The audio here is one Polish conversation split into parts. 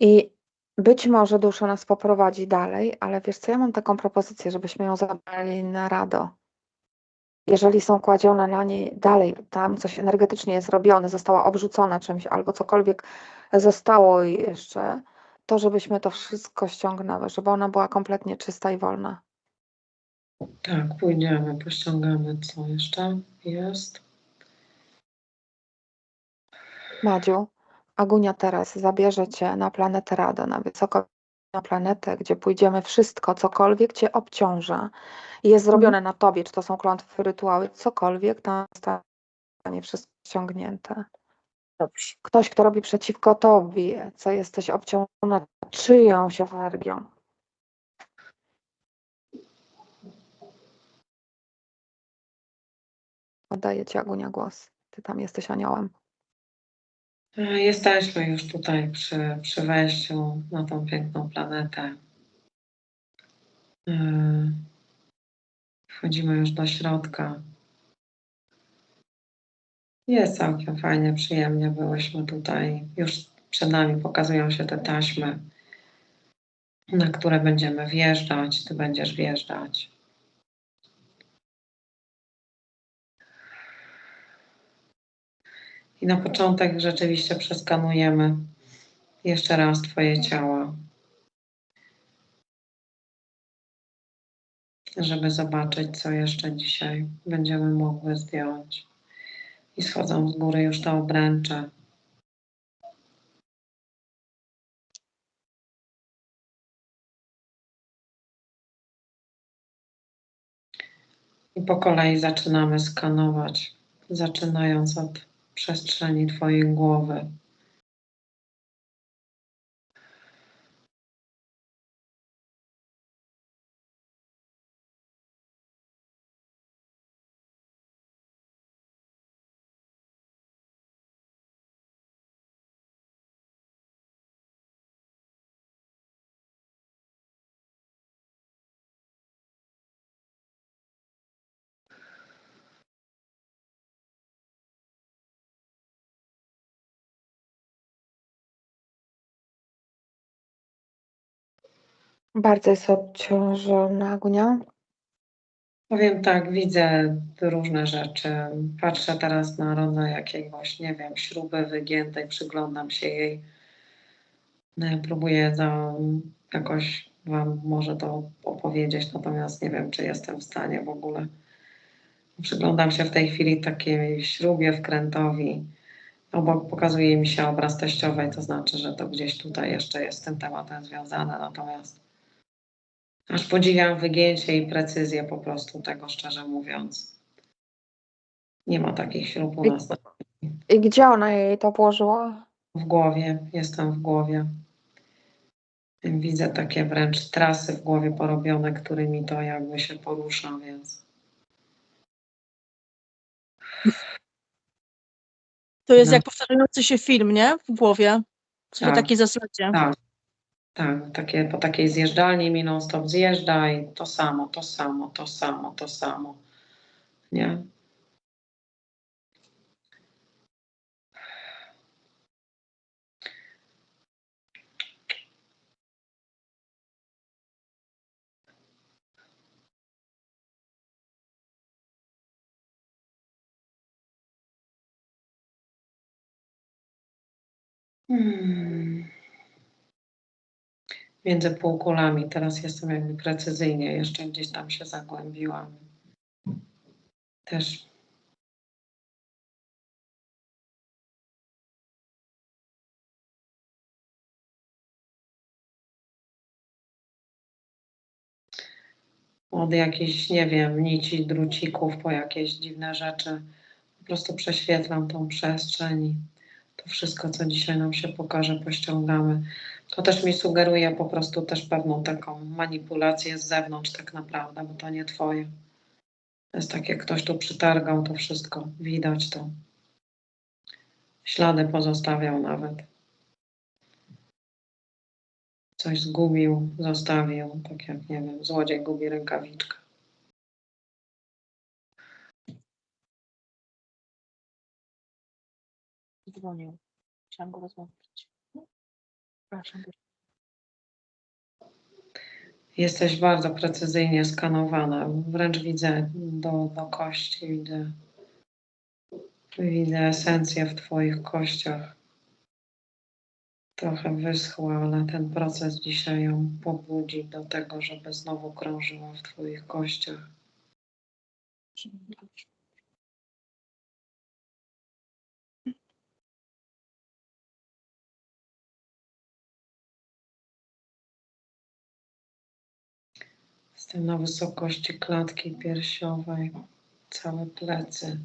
I być może dusza nas poprowadzi dalej, ale wiesz co, ja mam taką propozycję, żebyśmy ją zabrali na rado. Jeżeli są kładzione na niej dalej, tam coś energetycznie jest robione, została obrzucona czymś albo cokolwiek zostało jeszcze, to żebyśmy to wszystko ściągnęły, żeby ona była kompletnie czysta i wolna. Tak, pójdziemy, pościągamy, co jeszcze jest. Madziu, Agunia teraz zabierze cię na planetę Rado, na wysoką planetę, gdzie pójdziemy wszystko, cokolwiek cię obciąża, jest zrobione na tobie, czy to są klątwy, rytuały, cokolwiek, tam zostanie wszystko ściągnięte. Dobrze. Ktoś, kto robi przeciwko tobie, co jesteś obciążona czyjąś energią. Oddaję ci Agunia głos. Ty tam jesteś aniołem. E, Jesteśmy już tutaj przy, przy wejściu na tą piękną planetę. E, Wchodzimy już do środka. Jest całkiem fajnie, przyjemnie. Byłyśmy tutaj. Już przed nami pokazują się te taśmy, na które będziemy wjeżdżać. Ty będziesz wjeżdżać. I na początek rzeczywiście przeskanujemy jeszcze raz Twoje ciała, żeby zobaczyć, co jeszcze dzisiaj będziemy mogły zdjąć. I schodzą z góry już te obręcze. I po kolei zaczynamy skanować, zaczynając od przestrzeni Twojej głowy. Bardzo jest obciążona Agunia. Powiem tak, widzę różne rzeczy. Patrzę teraz na rodzaj jakiegoś, nie wiem, śruby wygiętej, przyglądam się jej. No, Próbuję za, jakoś Wam może to opowiedzieć, natomiast nie wiem, czy jestem w stanie w ogóle. Przyglądam się w tej chwili takiej śrubie wkrętowi. Obok pokazuje mi się obraz teściowej, to znaczy, że to gdzieś tutaj jeszcze jest z tym tematem związane, natomiast aż podziwiam wygięcie i precyzję po prostu tego, szczerze mówiąc. Nie ma takich śrub u nas na- I gdzie ona jej to włożyła? w głowie, jestem w głowie. Widzę takie wręcz trasy w głowie porobione, którymi to jakby się porusza, więc To jest No. jak powtarzający się film, nie? W głowie. Coś na Tak. takiej zasadzie. tak, tak, takie, po takiej zjeżdżalni mi non stop zjeżdża i to samo, to samo, to samo, to samo. Nie? Hmm. Między półkulami. Teraz jestem jakby precyzyjnie, jeszcze gdzieś tam się zagłębiłam. Też od jakichś, nie wiem, nici, drucików po jakieś dziwne rzeczy. Po prostu prześwietlam tą przestrzeń i to wszystko, co dzisiaj nam się pokaże, pościągamy. To też mi sugeruje po prostu też pewną taką manipulację z zewnątrz tak naprawdę, bo to nie twoje. To jest tak, jak ktoś tu przytargał to wszystko, widać to. Ślady pozostawiał nawet. Coś zgubił, zostawił, tak jak, nie wiem, złodziej gubi rękawiczkę. Dzwonił. Chciałam go rozmawiać. Przepraszam. Jesteś bardzo precyzyjnie skanowana. Wręcz widzę do, do kości, widzę, widzę esencję w Twoich kościach. Trochę wyschła, ale ten proces dzisiaj ją pobudzi do tego, żeby znowu krążyła w Twoich kościach. Jestem na wysokości klatki piersiowej, całe plecy.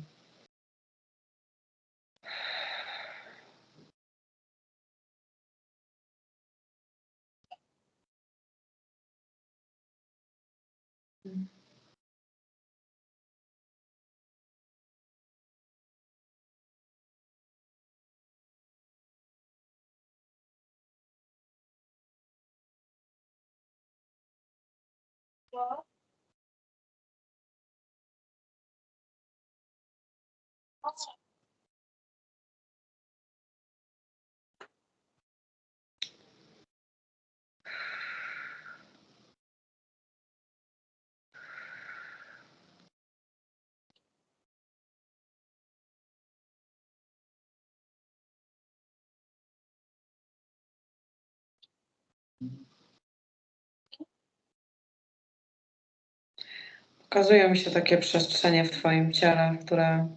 有。哦。嗯。Pokazują mi się takie przestrzenie w Twoim ciele, które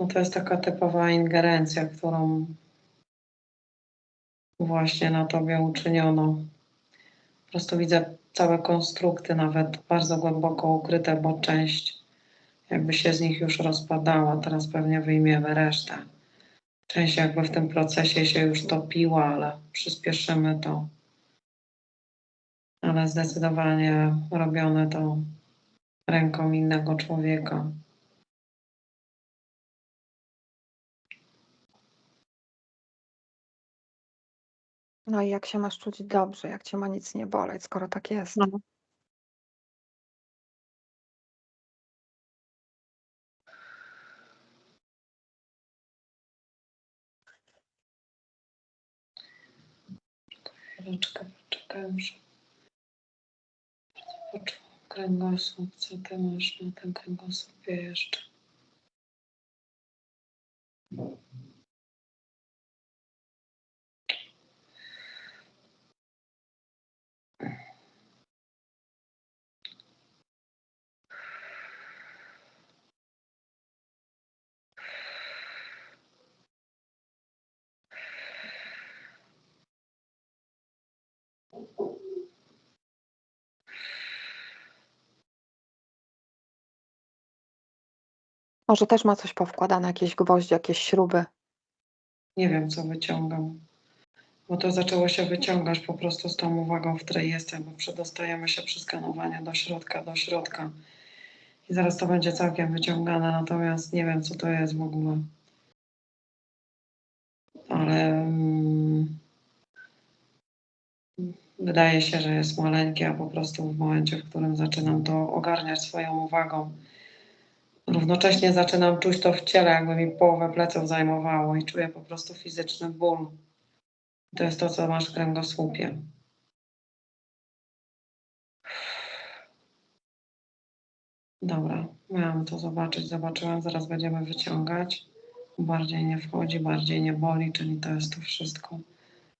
no to jest taka typowa ingerencja, którą właśnie na Tobie uczyniono. Po prostu widzę całe konstrukty, nawet bardzo głęboko ukryte, bo część jakby się z nich już rozpadała. Teraz pewnie wyjmiemy resztę. Część jakby w tym procesie się już topiła, ale przyspieszymy to. Ale zdecydowanie robione to ręką innego człowieka. No i jak się masz czuć dobrze, jak cię ma nic nie boleć, skoro tak jest. No. Chwileczkę, poczekaj, muszę. Kręgosłup. Co ty masz na tym kręgosłupie jeszcze? Może też ma coś powkładane, jakieś gwoździe, jakieś śruby. Nie wiem, co wyciągam. Bo to zaczęło się wyciągać po prostu z tą uwagą, w której jestem, bo przedostajemy się przy skanowaniu do środka, do środka. I zaraz to będzie całkiem wyciągane, natomiast nie wiem, co to jest w ogóle. Ale mm, wydaje się, że jest maleńkie, a po prostu w momencie, w którym zaczynam to ogarniać swoją uwagą, równocześnie zaczynam czuć to w ciele, jakby mi połowę pleców zajmowało i czuję po prostu fizyczny ból. To jest to, co masz w kręgosłupie. Dobra, miałam to zobaczyć, zobaczyłam, zaraz będziemy wyciągać. Bardziej nie wchodzi, bardziej nie boli, czyli to jest to wszystko.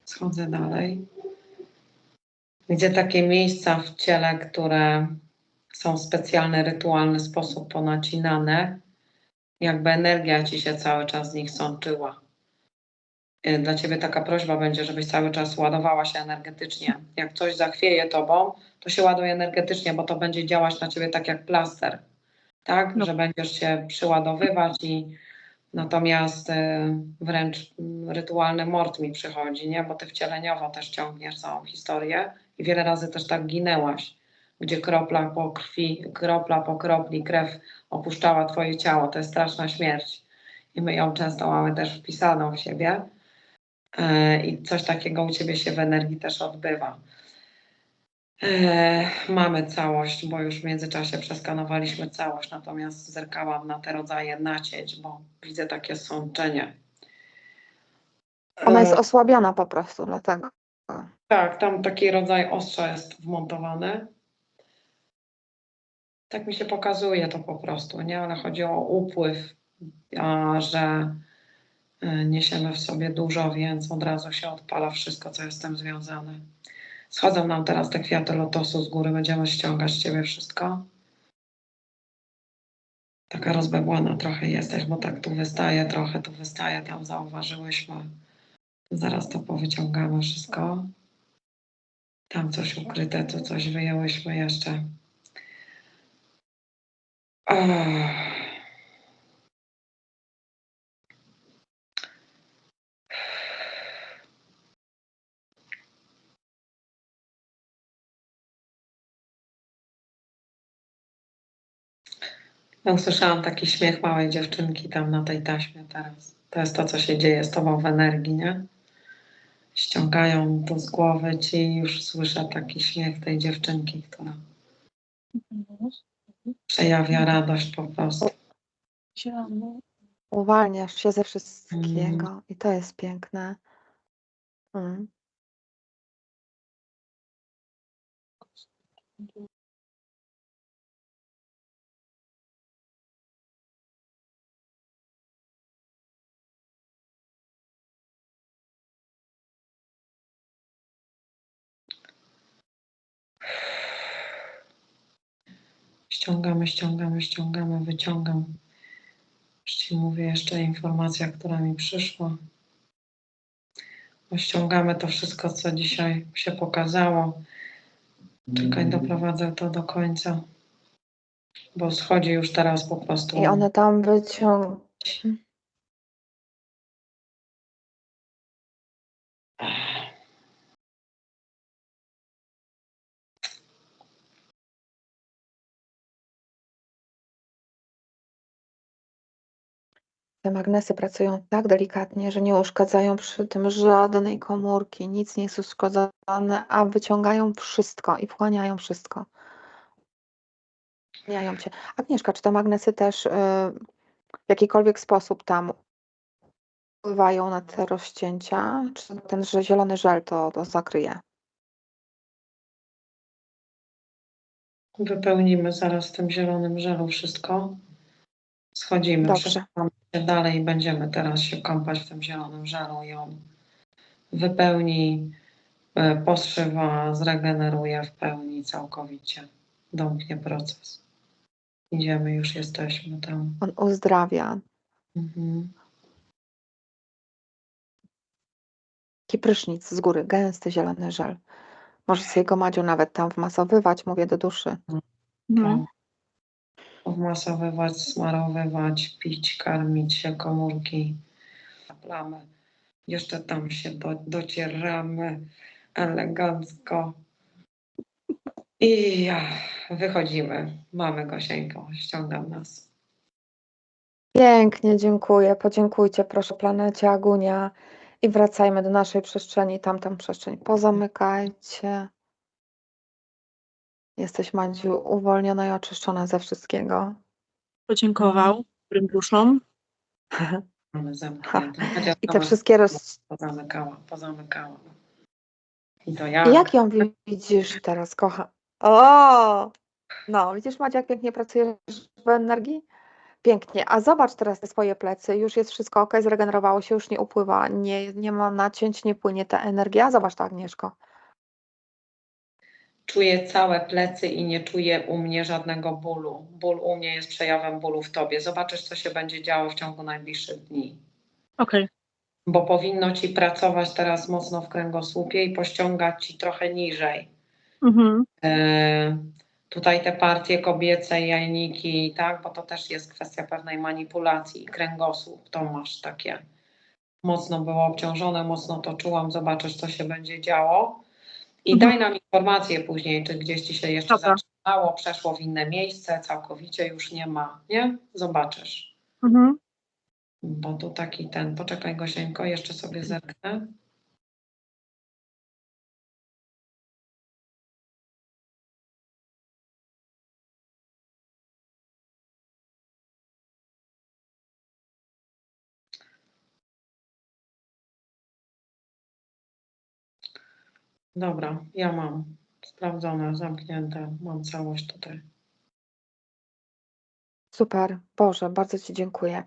Schodzę dalej. Widzę takie miejsca w ciele, które są w specjalny, rytualny sposób ponacinane, jakby energia ci się cały czas z nich sączyła. Y, Dla ciebie taka prośba będzie, żebyś cały czas ładowała się energetycznie. Jak coś zachwieje tobą, to się ładuje energetycznie, bo to będzie działać na ciebie tak jak plaster. Tak, No. że będziesz się przyładowywać i natomiast y, wręcz mm, rytualny mord mi przychodzi, nie? Bo ty wcieleniowo też ciągniesz całą historię i wiele razy też tak ginęłaś, gdzie kropla po krwi, kropla po kropli krew opuszczała twoje ciało. To jest straszna śmierć i my ją często mamy też wpisaną w siebie. E, I coś takiego u Ciebie się w energii też odbywa. E, Mamy całość, bo już w międzyczasie przeskanowaliśmy całość, natomiast zerkałam na te rodzaje nacięć, bo widzę takie sączenie. Ona jest E, osłabiona po prostu, dlatego. Tak, tam taki rodzaj ostrza jest wmontowany. Tak mi się pokazuje to po prostu, nie? Ale chodzi o upływ, a że e, niesiemy w sobie dużo, więc od razu się odpala wszystko, co jest z tym związane. Schodzą nam teraz te kwiaty lotosu z góry, będziemy ściągać z ciebie wszystko. Taka rozbebłana trochę jesteś, bo tak tu wystaje trochę, tu wystaje, tam zauważyłyśmy. Zaraz to powyciągamy wszystko. Tam coś ukryte, tu coś wyjęłyśmy jeszcze. Ja usłyszałam taki śmiech małej dziewczynki tam na tej taśmie teraz. To jest to, co się dzieje z tobą w energii, nie? Ściągają to z głowy ci, już słyszę taki śmiech tej dziewczynki, która przejawia radość po prostu. Uwalniasz się ze wszystkiego i to jest piękne. Mm. Ściągamy, ściągamy, ściągamy, wyciągam. Już ci mówię jeszcze informacja, która mi przyszła. Bo ściągamy to wszystko, co dzisiaj się pokazało. Czekaj, doprowadzę to do końca. Bo schodzi już teraz po prostu. I one tam wyciąg... Te magnesy pracują tak delikatnie, że nie uszkadzają przy tym żadnej komórki, nic nie jest uszkodzone, a wyciągają wszystko i wchłaniają wszystko. Wchłaniają cię. Agnieszka, czy te magnesy też y, w jakikolwiek sposób tam wpływają na te rozcięcia? Czy ten że zielony żel to, to zakryje? Wypełnimy zaraz tym zielonym żelu wszystko. Schodzimy, Dobrze. przesuwamy się dalej i będziemy teraz się kąpać w tym zielonym żelu i on wypełni, e, poszywa, zregeneruje w pełni całkowicie. Domknie proces. Idziemy, już jesteśmy tam. On uzdrawia. Mhm. Taki prysznic z góry, gęsty zielony żel. Możesz sobie go Madziu nawet tam wmasowywać, mówię do duszy. Mhm. Wmasowywać, smarowywać, pić, karmić się komórki, plamy. Jeszcze tam się do, docieramy elegancko. I wychodzimy. Mamy Gosieńką, ściągam nas. Pięknie, dziękuję. Podziękujcie proszę planecie Agunia i wracajmy do naszej przestrzeni, tamtą przestrzeń. Pozamykajcie. Jesteś Madziu uwolniona i oczyszczona ze wszystkiego. Podziękował dobrym duszom. Mamy zamknięte. Chociaż I te sama wszystkie roz... Pozamykała, pozamykała. I to ja. Jak ją widzisz teraz, kocha? O! No, widzisz Madzia, jak pięknie pracujesz w energii? Pięknie. A zobacz teraz te swoje plecy. Już jest wszystko ok, zregenerowało się, już nie upływa, nie, nie ma nacięć, nie płynie ta energia. Zobacz to, Agnieszko. Czuję całe plecy i nie czuję u mnie żadnego bólu. Ból u mnie jest przejawem bólu w tobie. Zobaczysz, co się będzie działo w ciągu najbliższych dni. Okej. Bo powinno ci pracować teraz mocno w kręgosłupie i pościągać ci trochę niżej. Mhm. E, tutaj te partie kobiece, jajniki, tak, bo to też jest kwestia pewnej manipulacji i kręgosłup. To masz takie. Mocno było obciążone, mocno to czułam. Zobaczysz, co się będzie działo. I Mhm. daj nam informację później, czy gdzieś ci się jeszcze Dobra. zatrzymało, przeszło w inne miejsce, całkowicie już nie ma, nie? Zobaczysz. Mhm. Bo tu taki ten, poczekaj Gosieńko, jeszcze sobie zerknę. Dobra, ja mam sprawdzone, zamknięte, mam całość tutaj. Super, Boże, bardzo Ci dziękuję.